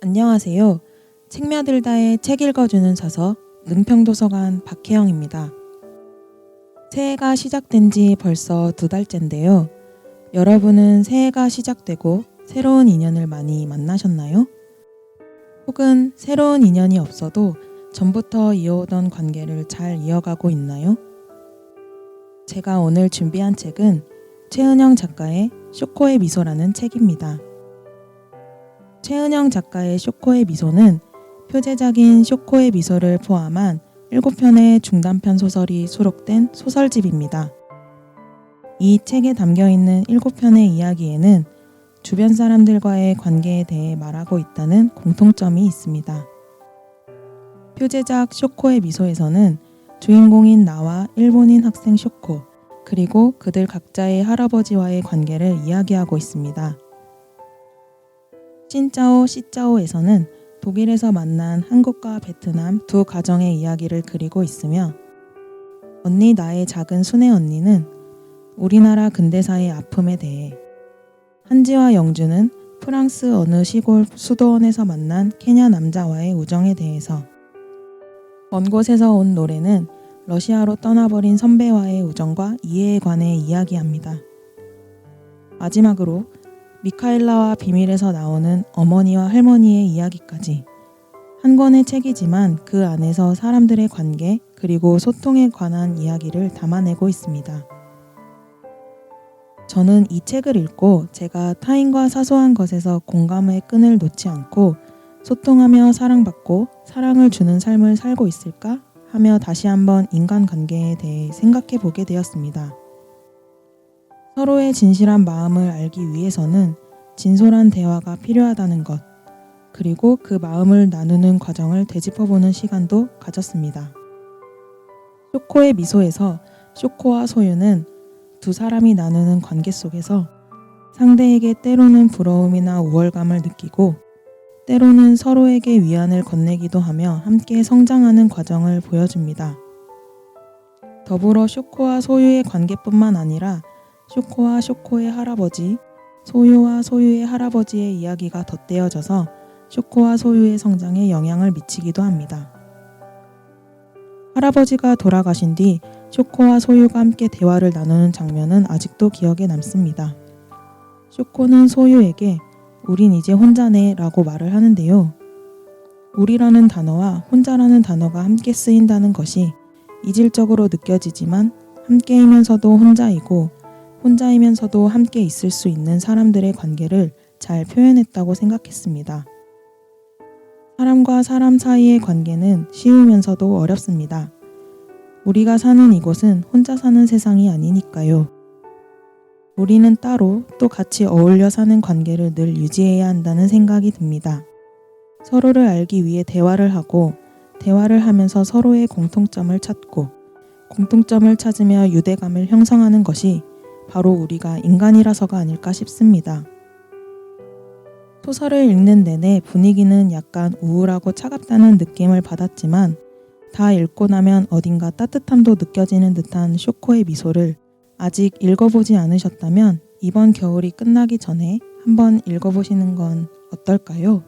안녕하세요. 책 며들다의 책 읽어주는 서서 능평도서관 박혜영입니다. 새해가 시작된 지 벌써 두 달째인데요. 여러분은 새해가 시작되고 새로운 인연을 많이 만나셨나요? 혹은 새로운 인연이 없어도 전부터 이어오던 관계를 잘 이어가고 있나요? 제가 오늘 준비한 책은 최은영 작가의 쇼코의 미소라는 책입니다. 최은영 작가의 쇼코의 미소는 표제작인 쇼코의 미소를 포함한 7편의 중단편 소설이 수록된 소설집입니다. 이 책에 담겨 있는 7편의 이야기에는 주변 사람들과의 관계에 대해 말하고 있다는 공통점이 있습니다. 표제작 쇼코의 미소에서는 주인공인 나와 일본인 학생 쇼코, 그리고 그들 각자의 할아버지와의 관계를 이야기하고 있습니다. 찐짜오 시짜오에서는 독일에서 만난 한국과 베트남 두 가정의 이야기를 그리고 있으며 언니 나의 작은 순애 언니는 우리나라 근대사의 아픔에 대해 한지와 영주는 프랑스 어느 시골 수도원에서 만난 케냐 남자와의 우정에 대해서 먼 곳에서 온 노래는 러시아로 떠나버린 선배와의 우정과 이해에 관해 이야기합니다. 마지막으로 미카엘라와 비밀에서 나오는 어머니와 할머니의 이야기까지 한 권의 책이지만 그 안에서 사람들의 관계 그리고 소통에 관한 이야기를 담아내고 있습니다. 저는 이 책을 읽고 제가 타인과 사소한 것에서 공감의 끈을 놓지 않고 소통하며 사랑받고 사랑을 주는 삶을 살고 있을까 하며 다시 한번 인간관계에 대해 생각해 보게 되었습니다. 서로의 진실한 마음을 알기 위해서는 진솔한 대화가 필요하다는 것, 그리고 그 마음을 나누는 과정을 되짚어보는 시간도 가졌습니다. 쇼코의 미소에서 쇼코와 소유는 두 사람이 나누는 관계 속에서 상대에게 때로는 부러움이나 우월감을 느끼고 때로는 서로에게 위안을 건네기도 하며 함께 성장하는 과정을 보여줍니다. 더불어 쇼코와 소유의 관계뿐만 아니라 쇼코와 쇼코의 할아버지, 소유와 소유의 할아버지의 이야기가 덧대어져서 쇼코와 소유의 성장에 영향을 미치기도 합니다. 할아버지가 돌아가신 뒤 쇼코와 소유가 함께 대화를 나누는 장면은 아직도 기억에 남습니다. 쇼코는 소유에게 우린 이제 혼자네 라고 말을 하는데요. 우리라는 단어와 혼자라는 단어가 함께 쓰인다는 것이 이질적으로 느껴지지만 함께이면서도 혼자이고 혼자이면서도 함께 있을 수 있는 사람들의 관계를 잘 표현했다고 생각했습니다. 사람과 사람 사이의 관계는 쉬우면서도 어렵습니다. 우리가 사는 이곳은 혼자 사는 세상이 아니니까요. 우리는 따로 또 같이 어울려 사는 관계를 늘 유지해야 한다는 생각이 듭니다. 서로를 알기 위해 대화를 하고, 대화를 하면서 서로의 공통점을 찾고, 공통점을 찾으며 유대감을 형성하는 것이 바로 우리가 인간이라서가 아닐까 싶습니다. 소설을 읽는 내내 분위기는 약간 우울하고 차갑다는 느낌을 받았지만 다 읽고 나면 어딘가 따뜻함도 느껴지는 듯한 쇼코의 미소를 아직 읽어보지 않으셨다면 이번 겨울이 끝나기 전에 한번 읽어보시는 건 어떨까요?